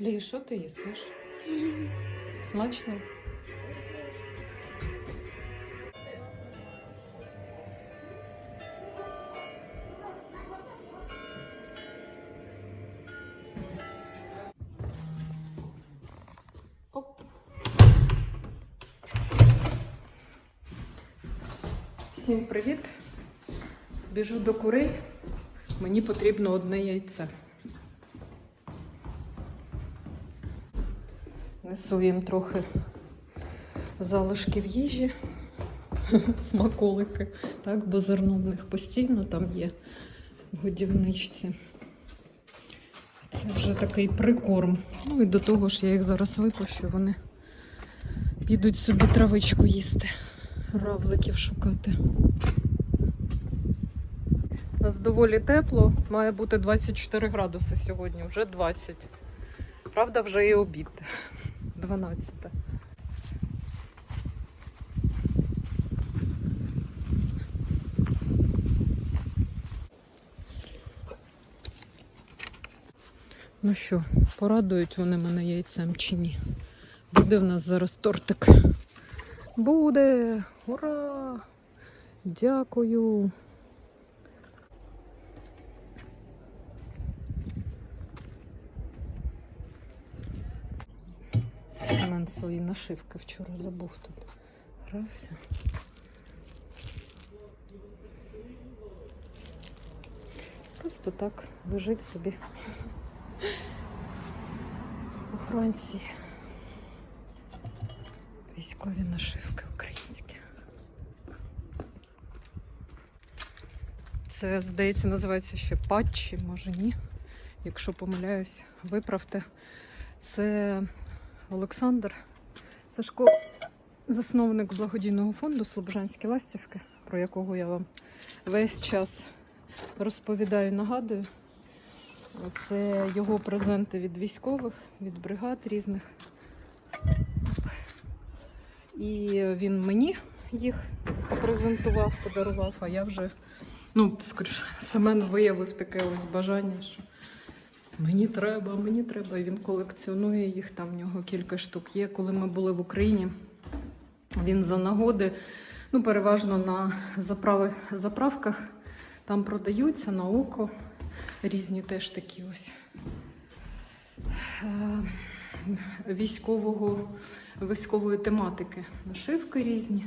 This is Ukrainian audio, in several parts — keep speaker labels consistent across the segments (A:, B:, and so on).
A: Лі, що ти їсиш? Смачно? Оп. Всім привіт! Біжу до курей. Мені потрібно одне яйце. Несу їм трохи залишків їжі, смаколики, так, бо зерно в них постійно там є в годівничці. Це вже такий прикорм. Ну і до того ж я їх зараз випущу, вони підуть собі травичку їсти, равликів шукати. У нас доволі тепло, має бути 24 градуси сьогодні, вже 20. Правда, вже і обід. 12. Ну що, порадують вони мене яйцем чи ні? Буде в нас зараз тортик. Буде! Ура! Дякую! Семен свої нашивки вчора забув тут. Грався. Просто так лежить собі у Франції. Військові нашивки українські. Це, здається, називається ще патчі, може ні. Якщо помиляюсь, виправте. Це Олександр Сашко, засновник благодійного фонду Слобожанські ластівки, про якого я вам весь час розповідаю, нагадую. Це його презенти від військових, від бригад різних. І він мені їх презентував, подарував, а я вже, ну, скоріше, Семен виявив таке ось бажання, що Мені треба, мені треба. Він колекціонує їх. Там в нього кілька штук є. Коли ми були в Україні, він за нагоди, ну, переважно на заправи, заправках, там продаються на око. Різні теж такі ось е, військового, військової тематики. Нашивки різні.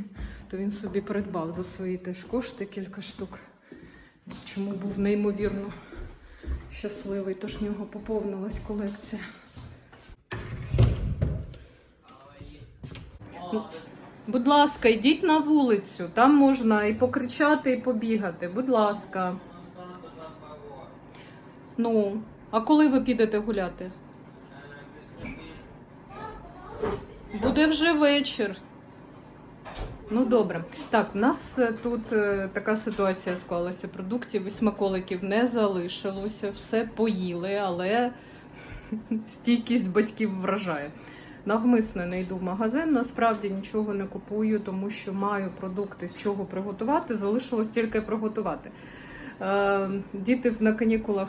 A: То він собі придбав за свої теж кошти кілька штук. Чому був неймовірно щасливий, тож в нього поповнилась колекція. Ну, Будь ласка, йдіть на вулицю, там можна і покричати, і побігати. Будь ласка. Ну, а коли ви підете гуляти? Буде вже вечір. Ну добре. Так, в нас е, тут е, така ситуація склалася. Продуктів і смаколиків не залишилося, все поїли, але стійкість батьків вражає. Навмисне не йду в магазин, насправді нічого не купую, тому що маю продукти з чого приготувати. Залишилось тільки приготувати. Е, Діти на канікулах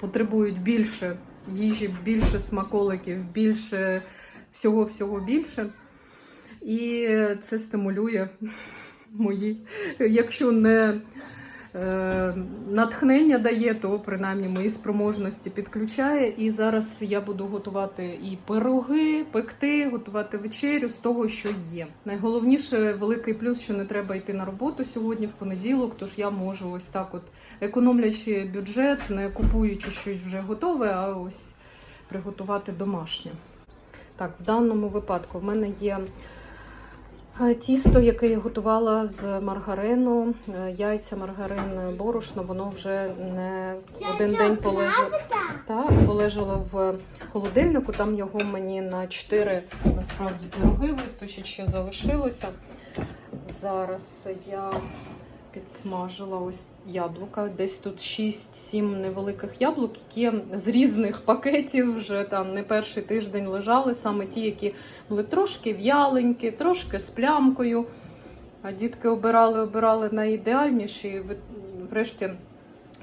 A: потребують більше їжі, більше смаколиків, більше всього-всього більше. І це стимулює мої, якщо не е, натхнення дає, то принаймні мої спроможності підключає. І зараз я буду готувати і пироги, пекти, готувати вечерю з того, що є. Найголовніше великий плюс, що не треба йти на роботу сьогодні в понеділок, тож я можу ось так, от економлячи бюджет, не купуючи щось вже готове, а ось приготувати домашнє. Так, в даному випадку в мене є тісто, яке я готувала з маргарину, е, яйця, маргарин, борошно, воно вже не один день полежало, так, полежало в холодильнику. Там його мені на 4 насправді пироги вистачить, ще залишилося. Зараз я підсмажила ось яблука. Десь тут 6-7 невеликих яблук, які з різних пакетів вже там не перший тиждень лежали, саме ті, які були трошки в'яленькі, трошки з плямкою. А дітки обирали, обирали найідеальніші. Врешті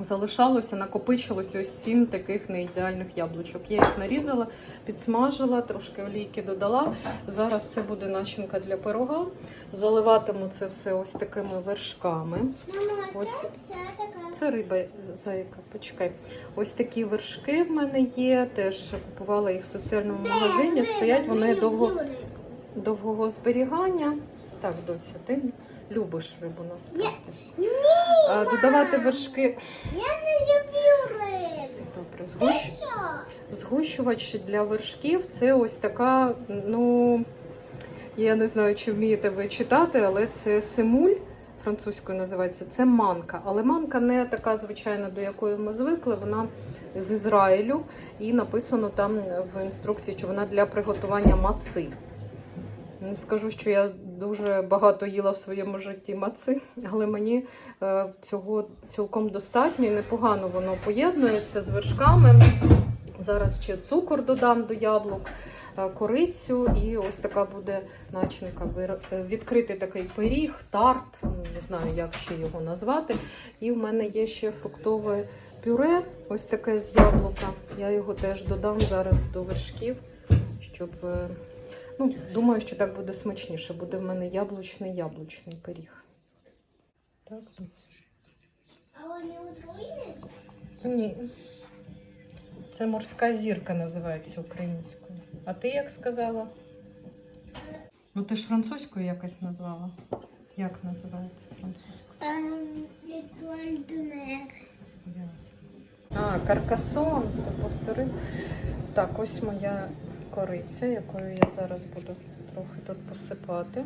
A: залишалося, накопичилось ось сім таких неідеальних яблучок. Я їх нарізала, підсмажила, трошки олійки додала. Зараз це буде начинка для пирога. Заливатиму це все ось такими вершками.
B: Мама,
A: Ось.
B: Це
A: риба зайка, почекай. Ось такі вершки в мене є. Теж купувала їх в соціальному магазині. Стоять вони довго, довгого зберігання. Так, доця, ти любиш рибу насправді.
B: Ні,
A: А, додавати вершки.
B: я не люблю рибу.
A: Добре, згущ... згущувач для вершків це ось така, ну я не знаю, чи вмієте ви читати, але це семуль. Французькою називається це манка. Але манка не така звичайна, до якої ми звикли. Вона з Ізраїлю, і написано там в інструкції, що вона для приготування маци. Не скажу, що я дуже багато їла в своєму житті маци, але мені е, цього цілком достатньо і непогано воно поєднується з вершками. Зараз ще цукор додам до яблук, е, корицю, і ось така буде начинка. Е, Відкритий такий пиріг, тарт, ну, не знаю, як ще його назвати. І в мене є ще фруктове пюре, ось таке з яблука. Я його теж додам зараз до вершків, щоб. Ну, думаю, що так буде смачніше. Буде в мене яблучний яблучний пиріг. Так.
B: А вони отруйні?
A: Ні. Це морська зірка називається українською. А ти як сказала? Ну ти ж французькою якось назвала. Як називається французькою?
B: Ем.
A: Ясно. А, каркасон, ти повтори. Так, ось моя кориця, якою я зараз буду трохи тут посипати.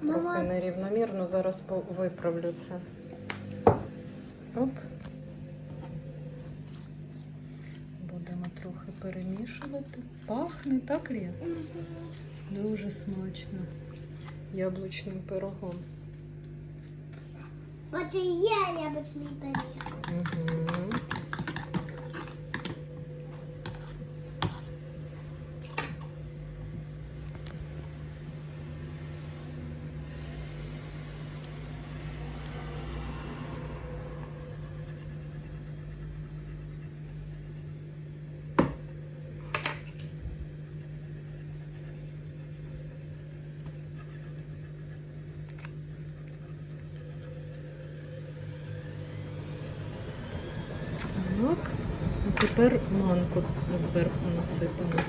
A: Трохи нерівномірно, зараз виправлю це. Оп. Будемо трохи перемішувати. Пахне, так, Лія? Дуже смачно. Яблучним пирогом.
B: оце є яблучний пиріг.
A: Угу. Так. А тепер манку зверху насипано.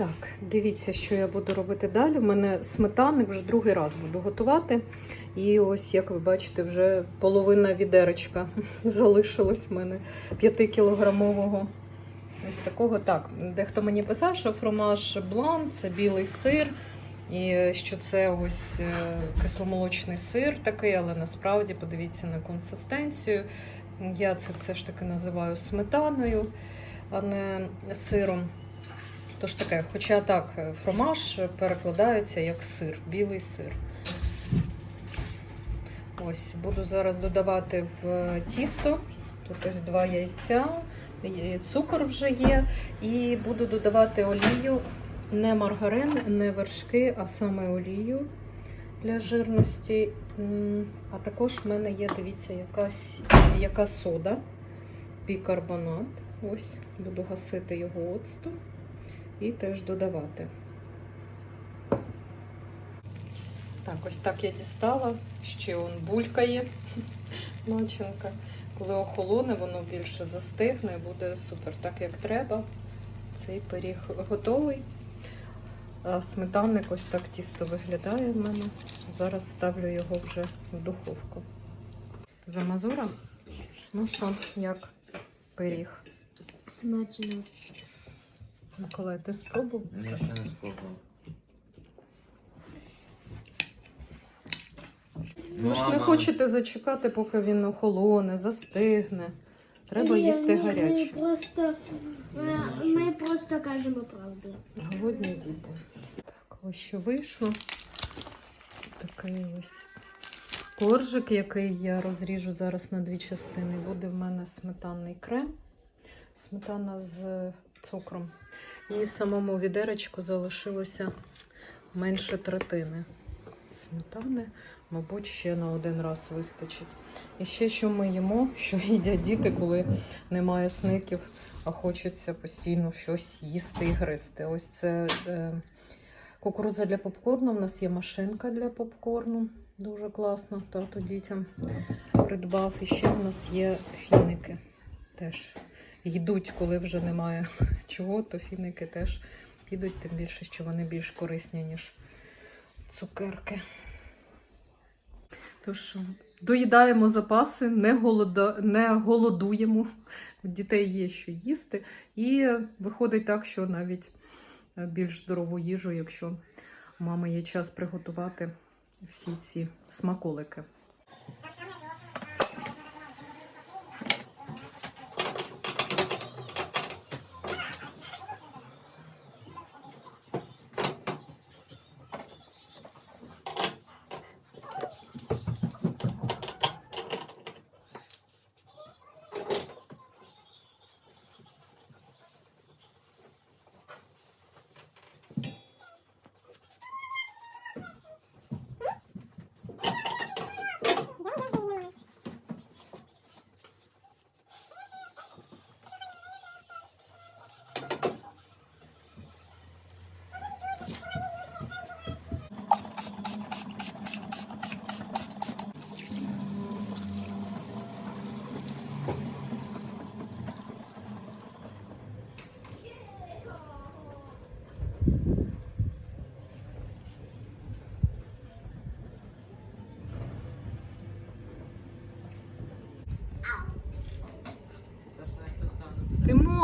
A: Так, дивіться, що я буду робити далі. У мене сметаник вже другий раз буду готувати. І ось, як ви бачите, вже половина відерочка залишилась в мене 5-кілограмового. Ось такого так. Дехто мені писав, що фромаж блан це білий сир, і що це ось е, кисломолочний сир такий, але насправді подивіться на консистенцію. Я це все ж таки називаю сметаною, а не сиром. Тож таке, хоча так, е, фромаж перекладається як сир, білий сир. Ось, буду зараз додавати в тісто. Тут ось два яйця, цукор вже є. І буду додавати олію, не маргарин, не вершки, а саме олію для жирності. А також в мене є, дивіться, якась, яка сода, бікарбонат. Ось, буду гасити його оцтом і теж додавати. Так, ось так я дістала. Ще он булькає начинка. Коли охолоне, воно більше застигне, буде супер, так як треба. Цей пиріг готовий. Сметанник ось так тісто виглядає в мене. Зараз ставлю його вже в духовку. Замазура? Ну що, як пиріг?
B: Смачно.
A: Миколай, ти спробував?
C: Я ще не спробував.
A: Ви ж не хочете зачекати, поки він охолоне, застигне. Треба
B: Ні,
A: їсти
B: ми- Ми
A: гаряче.
B: просто, е, ми просто кажемо правду.
A: Голодні діти. Так, ось що вийшло. Такий ось коржик, який я розріжу зараз на дві частини. Буде в мене сметанний крем, сметана з цукром. І в самому відеречку залишилося менше третини сметани. Мабуть, ще на один раз вистачить. І ще що ми їмо, що їдять діти, коли немає сників, а хочеться постійно щось їсти і гризти. Ось це е, кукурудза для попкорну. У нас є машинка для попкорну. Дуже класно. Тато дітям придбав. І ще у нас є фіники. Теж йдуть, коли вже немає чого, то фіники теж підуть, тим більше, що вони більш корисні, ніж цукерки. Тож доїдаємо запаси, не, голода... не голодуємо. У дітей є що їсти. І виходить так, що навіть е, більш здорову їжу, якщо у мами є час приготувати всі ці смаколики.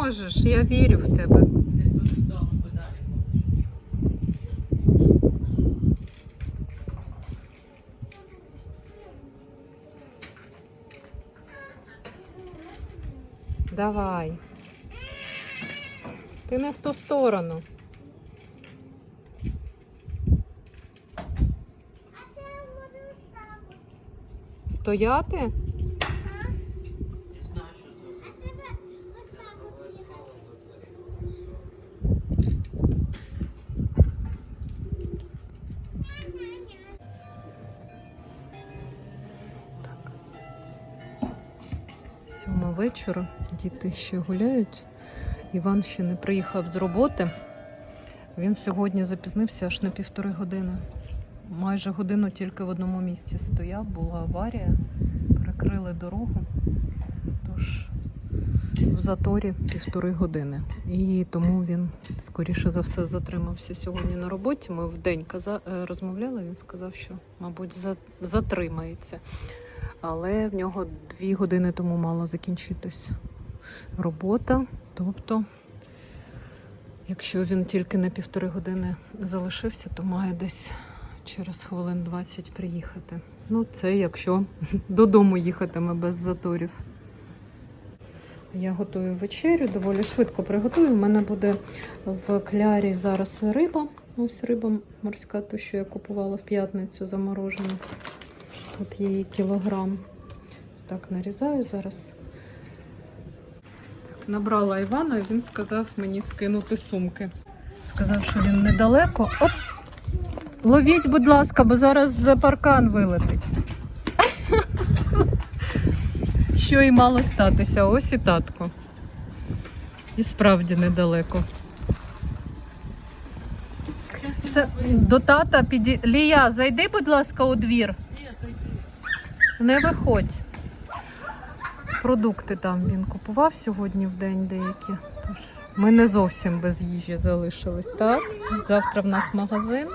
A: Ти можеш, я вірю в тебе. Давай. Ти не в ту сторону. Стояти? Сьома вечора, діти ще гуляють. Іван ще не приїхав з роботи. Він сьогодні запізнився аж на півтори години. Майже годину тільки в одному місці стояв, була аварія, перекрили дорогу. Тож в заторі півтори години. І тому він, скоріше за все, затримався сьогодні на роботі. Ми в день каза... е, розмовляли, він сказав, що, мабуть, затримається. Але в нього дві години тому мала закінчитись робота. Тобто, якщо він тільки на півтори години залишився, то має десь через хвилин 20 приїхати. Ну, це якщо додому їхатиме без заторів. Я готую вечерю, доволі швидко приготую. У мене буде в клярі зараз риба. Ось риба морська, ту, що я купувала в п'ятницю заморожену. Є її кілограм. Так нарізаю зараз. Набрала Івана, і він сказав мені скинути сумки. Сказав, що він недалеко. Оп! Ловіть, будь ласка, бо зараз за паркан вилетить. Що і мало статися, ось і татко. І справді недалеко. До тата піді... Лія, зайди, будь ласка, у двір. Не виходь. Продукти там він купував сьогодні в день деякі. Тож ми не зовсім без їжі залишились. Так, завтра в нас магазин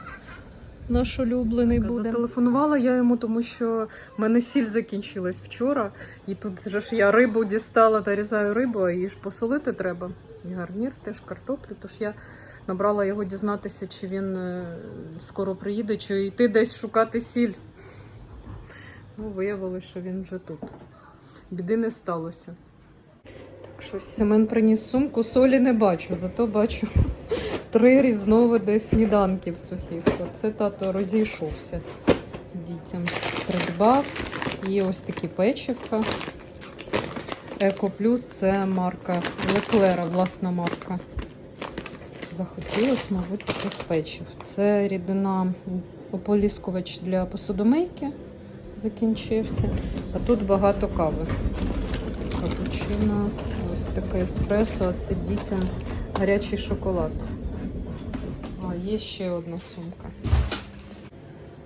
A: наш улюблений буде. Зателефонувала я йому, тому що в мене сіль закінчилась вчора. І тут же ж я рибу дістала, нарізаю рибу, а її ж посолити треба. І гарнір, теж картоплю. Тож я набрала його дізнатися, чи він е, скоро приїде, чи йти десь шукати сіль. Ну, виявилося, що він вже тут. Біди не сталося. Так, щось Семен приніс сумку, солі не бачу, зато бачу три різновиди сніданків сухих. Оце тато розійшовся дітям. Придбав. І ось такі печивка. Еко Плюс це марка Леклера, власна марка. Захотілося, мабуть, таких печив. Це рідина ополіскувач для посудомийки закінчився. А тут багато кави. Капучино, ось таке еспресо, а це дітям гарячий шоколад. А, є ще одна сумка.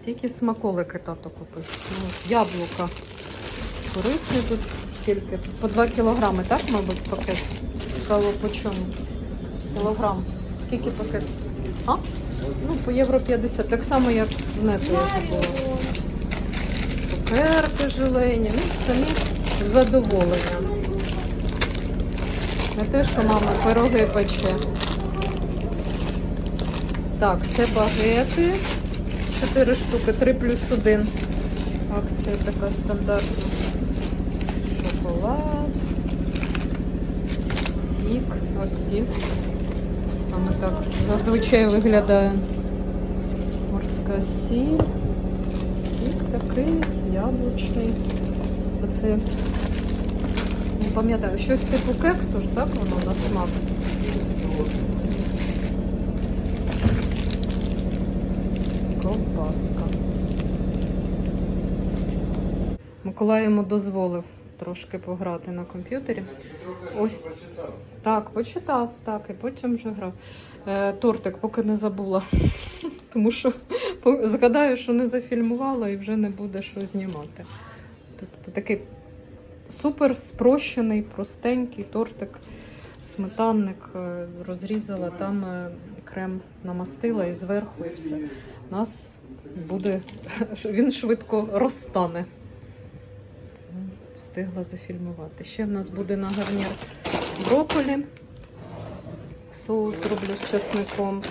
A: Тільки смаколики тато купив. Ну, яблука. Корисні тут скільки? По 2 кілограми, так, мабуть, пакет? Цікаво, по чому? Кілограм. Скільки пакет? А? Ну, по євро 50. Так само, як в нету було. Цукерки желені, ну, самі задоволення. Не те, що мама пироги пече. Так, це багети. 4 штуки, 3 плюс 1. Акція така стандартна. Шоколад. Сік. Ось сік. Саме так зазвичай виглядає. Морська сіль. Сік такий, яблучний. Оце не пам'ятаю, щось типу кексу ж, так воно на смак. Ковбаска. Миколай йому дозволив трошки пограти на комп'ютері. Ось так, почитав, так, і потім вже грав. Е, тортик, поки не забула. Тому що згадаю, що не зафільмувала і вже не буде що знімати. Тобто такий супер спрощений, простенький тортик, сметанник е, розрізала, там е, крем намастила і зверху, і все. У нас буде, він швидко розтане. Встигла зафільмувати. Ще в нас буде на гарнір брокколі. Соус зроблю з чесником.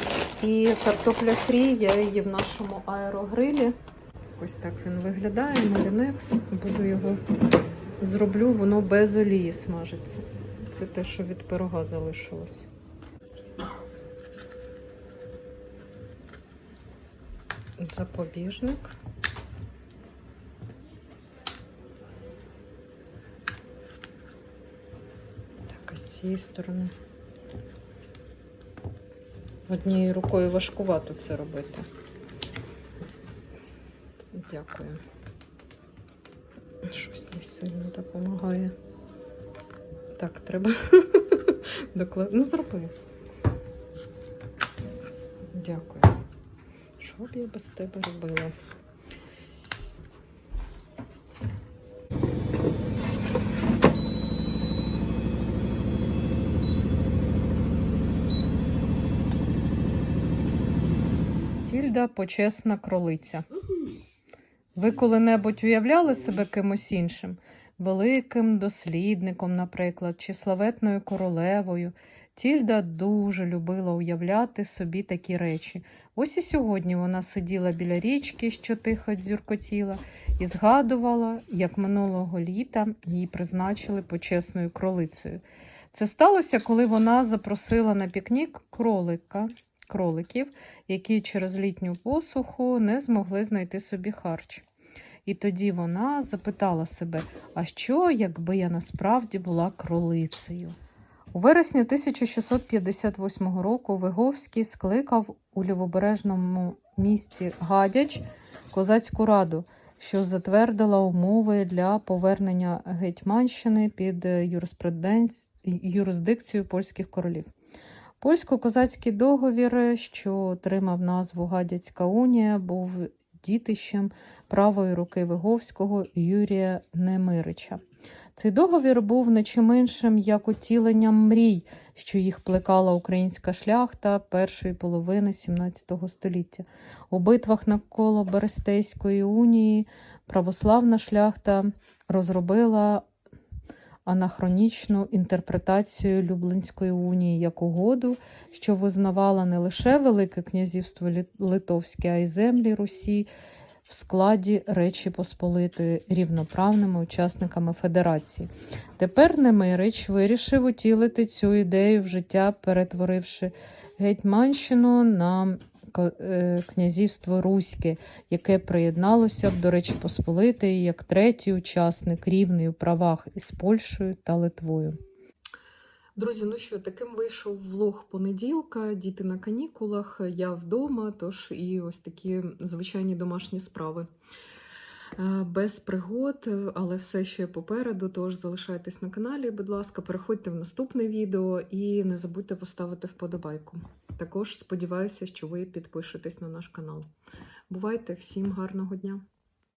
A: І картопля фрі, я її в нашому аерогрилі. Ось так він виглядає, малінекс. Буду його зроблю, воно без олії смажиться. Це те, що від пирога залишилось. Запобіжник. Так, а з цієї сторони. Однією рукою важкувато це робити. Дякую. Щось не сильно допомагає. Так, треба доклад... Ну, зроби. Дякую. Що б я без тебе робила? Тільда почесна кролиця. Ви коли-небудь уявляли себе кимось іншим? Великим дослідником, наприклад, чи славетною королевою. Тільда дуже любила уявляти собі такі речі. Ось і сьогодні вона сиділа біля річки, що тихо дзюркотіла, і згадувала, як минулого літа її призначили почесною кролицею. Це сталося, коли вона запросила на пікнік кролика, кроликів, які через літню посуху не змогли знайти собі харч. І тоді вона запитала себе: а що, якби я насправді була кролицею? У вересні 1658 року Виговський скликав у лівобережному місті Гадяч козацьку раду, що затвердила умови для повернення Гетьманщини під юриспруденц- юрисдикцію польських королів. Польсько-козацький договір, що отримав назву Гадяцька унія, був дітищем правої руки Виговського Юрія Немирича. Цей договір був не чи меншим як утіленням мрій, що їх плекала українська шляхта першої половини XVII століття. У битвах навколо Берестейської унії православна шляхта розробила анахронічну інтерпретацію Люблинської унії як угоду, що визнавала не лише Велике князівство Литовське, а й землі Русі в складі Речі Посполитої рівноправними учасниками Федерації. Тепер Немирич вирішив утілити цю ідею в життя, перетворивши Гетьманщину на князівство Руське, яке приєдналося б до Речі Посполитої як третій учасник рівний у правах із Польщею та Литвою. Друзі, ну що, таким вийшов влог понеділка. Діти на канікулах, я вдома, тож і ось такі звичайні домашні справи. Е, Без пригод, але все ще попереду. Тож залишайтесь на каналі, будь ласка, переходьте в наступне відео і не забудьте поставити вподобайку. Також сподіваюся, що ви підпишетесь на наш канал. Бувайте всім гарного дня!